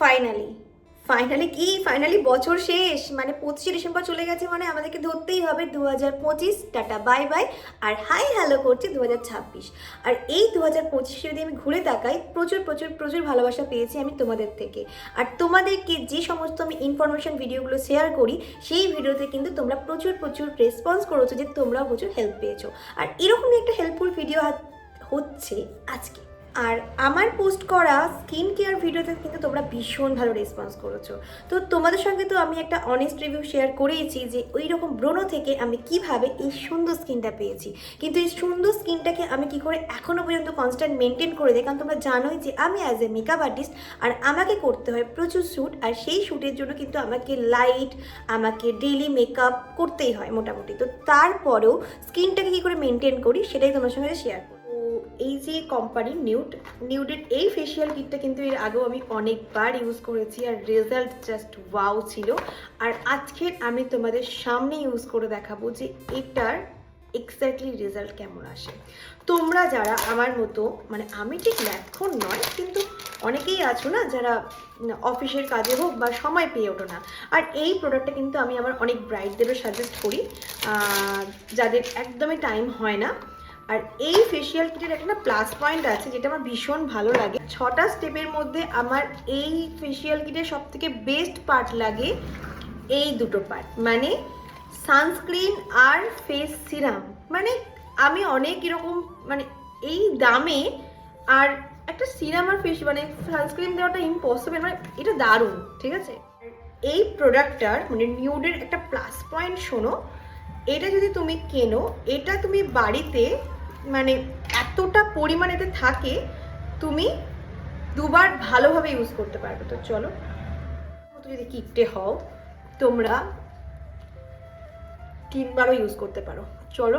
Finally finally কি? Finally বছর শেষ মানে পঁচিশে ডিসেম্বর চলে গেছে মানে আমাদেরকে ধরতেই হবে দু হাজার পঁচিশ, টাটা বাই বাই আর হাই হ্যালো করছে দু হাজার ছাব্বিশ। আর এই দু হাজার পঁচিশে যদি আমি ঘুরে তাকাই, প্রচুর প্রচুর প্রচুর ভালোবাসা পেয়েছি আমি তোমাদের থেকে। আর তোমাদেরকে যে সমস্ত আমি ইনফরমেশন ভিডিওগুলো শেয়ার করি, সেই ভিডিওতে কিন্তু তোমরা প্রচুর প্রচুর রেসপন্স করেছ যে তোমরাও প্রচুর হেল্প পেয়েছ। আর এরকমই একটা হেল্পফুল ভিডিও হচ্ছে আজকে। আর আমার পোস্ট করা স্কিন কেয়ার ভিডিওতে কিন্তু তোমরা ভীষণ ভালো রেসপন্স করেছ। তো তোমাদের সঙ্গে তো আমি একটা অনেস্ট রিভিউ শেয়ার করেইছি যে ওই রকম ব্রণ থেকে আমি কীভাবে এই সুন্দর স্কিনটা পেয়েছি। কিন্তু এই সুন্দর স্কিনটাকে আমি কি করে এখনও পর্যন্ত কনস্ট্যান্ট মেনটেন করে দিই? কারণ তোমরা জানোই যে আমি অ্যাজ এ মেকআপ আর্টিস্ট আর আমাকে করতে হয় প্রচুর শ্যুট আর সেই শ্যুটের জন্য কিন্তু আমাকে লাইট আমাকে ডেলি মেকআপ করতেই হয় মোটামুটি। তো তারপরেও স্কিনটাকে কী করে মেনটেন করি সেটাই তোমার সঙ্গে শেয়ার করব তো এই যে কোম্পানি নিউড নিউডের এই ফেসিয়াল কিটটা কিন্তু এর আগেও আমি অনেকবার ইউজ করেছি আর রেজাল্ট জাস্ট ওয়াও ছিল। আর আজকে আমি তোমাদের সামনে ইউজ করে দেখাবো যে এটার এক্স্যাক্টলি রেজাল্ট কেমন আসে। তোমরা যারা আমার মতো মানে আমি ঠিক এখন নয়, কিন্তু অনেকেই আছো না যারা অফিসের কাজে হোক বা সময় পেয়ে ওঠো না। আর এই প্রোডাক্টটা কিন্তু আমি আমার অনেক ব্রাইটদেরও সাজেস্ট করি যাদের একদমই টাইম হয় না। আর এই ফেসিয়াল কিটের একটা প্লাস পয়েন্ট আছে, যেটা আমার ভীষণ ভালো লাগে। ছটা স্টেপের মধ্যে আমার এই ফেসিয়াল কিটের সব থেকে বেস্ট পার্ট লাগে এই দুটো পার্ট মানে সানস্ক্রিন আর ফেস সিরাম মানে আমি অনেক এরকম মানে এই দামে আর একটা সিরাম আর ফেস মানে সানস্ক্রিন দেওয়াটা ইম্পসিবল মানে এটা দারুণ, ঠিক আছে? এই প্রোডাক্টটার মানে নিউডের একটা প্লাস পয়েন্ট শোনো, এটা যদি তুমি কেনো, এটা তুমি বাড়িতে মানে এতটা পরিমাণ এতে থাকে, তুমি দুবার ভালোভাবে ইউজ করতে পারবে। তো চলো যদি কিটে হও, তোমরা তিনবারও ইউজ করতে পারো। চলো,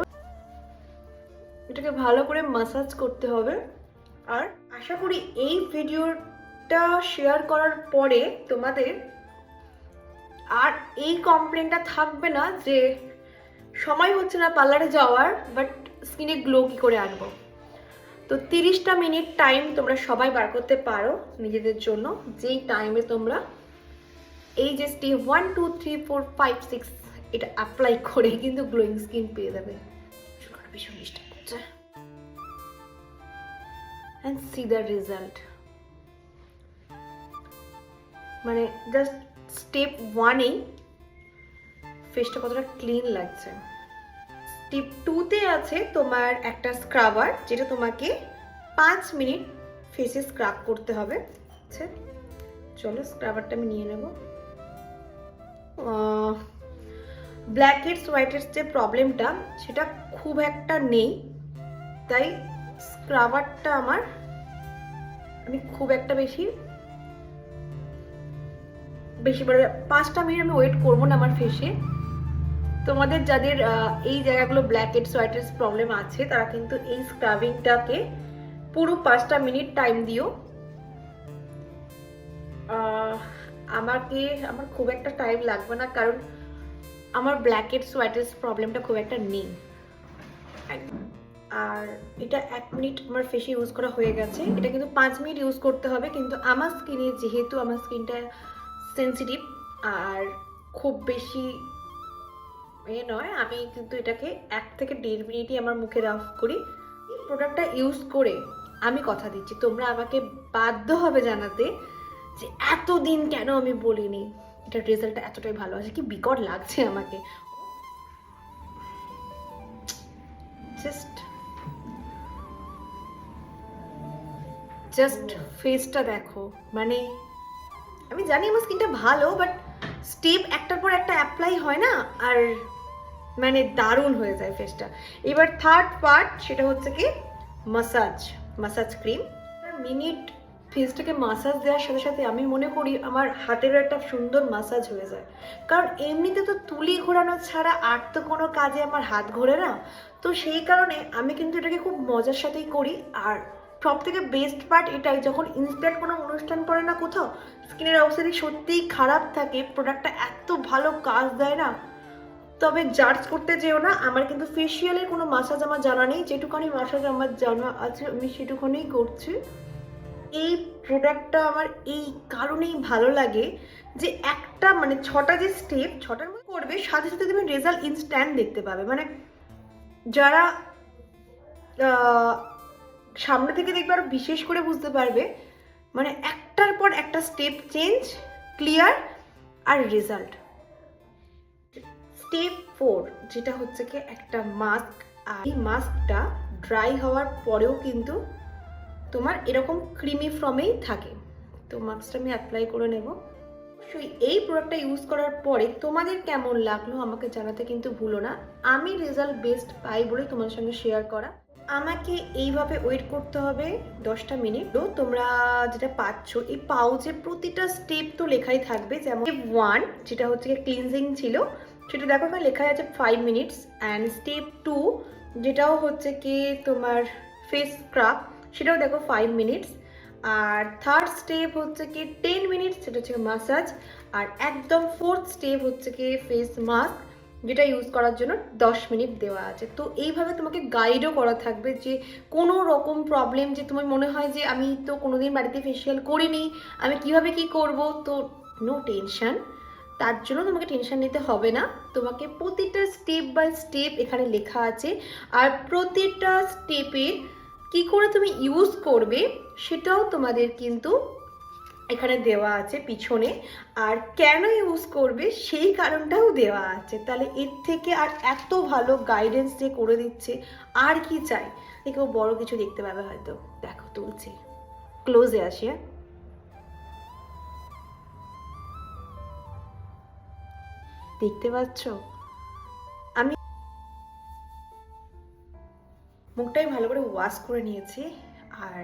এটাকে ভালো করে মাসাজ করতে হবে। আর আশা করি এই ভিডিওটা শেয়ার করার পরে তোমাদের আর এই কমপ্লেনটা থাকবে না যে সময় হচ্ছে না পার্লারে যাওয়ার বাট স্কিনে গ্লো কি করে আনব? তো তিরিশটা মিনিট টাইম তোমরা সবাই বার করতে পারো নিজেদের জন্য। যেই টাইমে তোমরা এই যে step one two three four five six এটা অ্যাপ্লাই করে কিন্তু গ্লোয়িং স্কিন পেয়ে যাবে। সি রেজাল্ট মানে জাস্ট স্টেপ ওয়ানেই ফেসটা কতটা ক্লিন লাগছে। স্টেপ টুতে আছে তোমার একটা স্ক্রাবার যেটা তোমাকে পাঁচ মিনিট ফেসে স্ক্রাব করতে হবে। আচ্ছা চলো স্ক্রাবারটা আমি নিয়ে নেব। ব্ল্যাক হেডস হোয়াইট হেডস যে প্রবলেমটা সেটা খুব একটা নেই। তাই স্ক্রাবারটা আমার, আমি খুব একটা বেশি বেশি পাঁচটা মিনিট আমি ওয়েট করব না আমার ফেসে তোমাদের যাদের এই জায়গাগুলো ব্ল্যাক হোয়াইট হেডস প্রবলেম আছে, তারা কিন্তু এই স্ক্রাবিংটাকে পুরো পাঁচটা মিনিট টাইম দিও। আমাকে, আমার খুব একটা টাইম লাগবে না, কারণ আমার ব্ল্যাক হেডস হোয়াইট হেডস প্রবলেমটা খুব একটা নেই। আর এটা এক মিনিট আমার ফেসে ইউজ করা হয়ে গেছে। এটা কিন্তু পাঁচ মিনিট ইউজ করতে হবে, কিন্তু আমার স্কিনে যেহেতু আমার স্কিনটা সেন্সিটিভ আর খুব বেশি এ নয়, আমি কিন্তু এটাকে এক থেকে দেড় মিনিটই আমার মুখে রাফ করি। প্রোডাক্টটা ইউজ করে আমি কথা দিচ্ছি। তোমরা আমাকে বাধ্য হবে জানাতে যে এতদিন কেন আমি বলিনি? এটার রেজাল্টটা এতটাই ভালো আছে কি বিকট লাগছে আমাকে। জাস্ট জাস্ট ফেসটা দেখো। মানে আমি জানি আমার স্কিনটা ভালো বাট স্টেপ একটার পর একটা অ্যাপ্লাই হয় না, আর মানে দারুণ হয়ে যায় ফেসটা এবার থার্ড পার্ট সেটা হচ্ছে কি? মাসাজ মাসাজ ক্রিম মিনিট ফেসটাকে মাসাজ দেওয়ার সাথে সাথে আমি মনে করি আমার হাতেরও একটা সুন্দর মাসাজ হয়ে যায়। কারণ এমনিতে তো তুলি ঘোরানো ছাড়া আর তো কোনো কাজে আমার হাত ঘোরে না। তো সেই কারণে আমি কিন্তু এটাকে খুব মজার সাথেই করি। আর সব থেকে বেস্ট পার্ট এটাই, যখন ইনস্ট্যান্ট কোনো অনুষ্ঠান পড়ে না কোথাও স্কিনের অবস্থা সত্যিই খারাপ থাকে প্রোডাক্টটা এত ভালো কাজ দেয় না তবে জাজ করতে যেও না, আমার কিন্তু ফেসিয়ালের কোনো মাসাজ আমার জানা নেই যেটুখানি মাসাজ আমার জানা আছে আমি সেটুখানেই করছি। এই প্রোডাক্টটা আমার এই কারণেই ভালো লাগে যে একটা মানে ছটা যে স্টেপ ছটার মধ্যে করবে, সাথে সাথে তুমি রেজাল্ট ইনস্ট্যান্ট দেখতে পাবে। মানে যারা সামনে থেকে দেখবে আরও বিশেষ করে বুঝতে পারবে মানে একটার পর একটা স্টেপ চেঞ্জ ক্লিয়ার আর রেজাল্ট স্টেপ ফোর যেটা হচ্ছে কি একটা মাস্ক আর এই মাস্কটা ড্রাই হওয়ার পরেও কিন্তু তোমার এরকম ক্রিমি ফ্রমেই থাকে। তো মাস্কটা আমি অ্যাপ্লাই করে নেব। অবশ্যই এই প্রোডাক্টটা ইউজ করার পরে তোমাদের কেমন লাগল আমাকে জানাতে কিন্তু ভুলো না। আমি রেজাল্ট বেস্ট পাই বলেই তোমাদের সঙ্গে শেয়ার করা। আমাকে এইভাবে ওয়েট করতে হবে দশটা মিনিট তো তোমরা যেটা পাচ্ছ, এই পাউচে প্রতিটা স্টেপ তো লেখাই থাকবে। যেমন ওয়ান যেটা হচ্ছে ক্লিনজিং ছিল সেটা দেখো এখানে লেখা আছে five minutes and step two যেটাও হচ্ছে কি তোমার ফেস স্ক্রাব সেটাও দেখো ফাইভ মিনিটস আর থার্ড স্টেপ হচ্ছে কি টেন মিনিটস সেটা হচ্ছে মাসাজ আর একদম ফোর্থ স্টেপ হচ্ছে কি ফেস মাস্ক যেটা ইউজ করার জন্য দশ মিনিট দেওয়া আছে। তো এইভাবে তোমাকে গাইডও করা থাকবে যে কোনো রকম প্রবলেম যে তোমার মনে হয় যে আমি তো কোনোদিন বাড়িতে ফেসিয়াল করিনি, আমি কীভাবে কি করব? তো নো টেনশন তার জন্য তোমাকে টেনশন নিতে হবে না। তোমাকে প্রতিটা স্টেপ বাই স্টেপ এখানে লেখা আছে। আর প্রতিটা স্টেপের কি করে তুমি ইউজ করবে সেটাও তোমাদের কিন্তু এখানে দেওয়া আছে পিছনে। আর কেন ইউজ করবে সেই কারণটাও দেওয়া আছে। তাহলে এর থেকে আর এত ভালো গাইডেন্স যে করে দিচ্ছে, আর কি চাই? দেখো বড় কিছু দেখতে পাবে হয়তো। দেখো তুলছি। ক্লোজে আসি হ্যাঁ? দেখতে পাচ্ছ? আমি মুখটাই ভালো করে ওয়াশ করে নিয়েছি, আর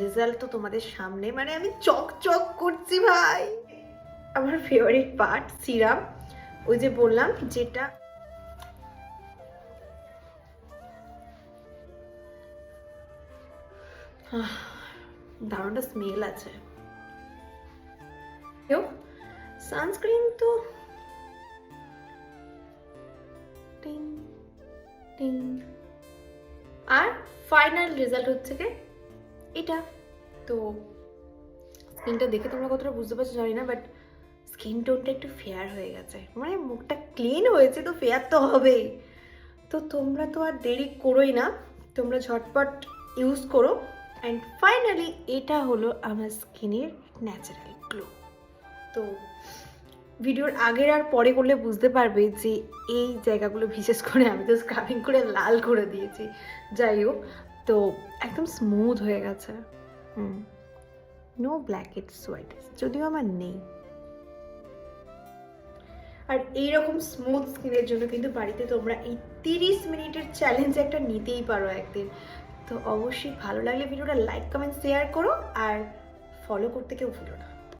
রেজাল্ট তো তোমাদের সামনে। মানে আমি চক চক করছি ভাই। আমার ফেভারিট পার্ট সিরাম ওই যে বললাম, যেটা দারুণটা স্মেল আছে। সানস্ক্রিন তো টিং টিং আর ফাইনাল রেজাল্ট হচ্ছে কি? এটা। তো স্কিনটা দেখে তোমরা কতটা বুঝতে পারছ জানি না বাট স্কিন টোনটা একটু ফেয়ার হয়ে গেছে। মানে মুখটা ক্লিন হয়েছে তো ফেয়ার তো হবেই। তো তোমরা তো আর দেরি করোই না। তোমরা ঝটপট ইউজ করো। অ্যান্ড ফাইনালি এটা হলো আমার স্কিনের ন্যাচারাল গ্লো তো ভিডিওর আগের আর পরে করলে বুঝতে পারবে যে এই জায়গাগুলো বিশেষ করে আমি তো স্ক্রাবিং করে লাল করে দিয়েছি। যাই হোক, তো একদম স্মুথ হয়ে গেছে। Hmm. No black it's white যদিও আমার নেই। আর এইরকম স্মুথ স্কিনের জন্য কিন্তু বাড়িতে তোমরা এই তিরিশ মিনিটের চ্যালেঞ্জ একটা নিতেই পারো একদিন। তো অবশ্যই ভালো লাগলে ভিডিওটা লাইক কমেন্ট শেয়ার করো আর ফলো করতে কেউ ভুলো না।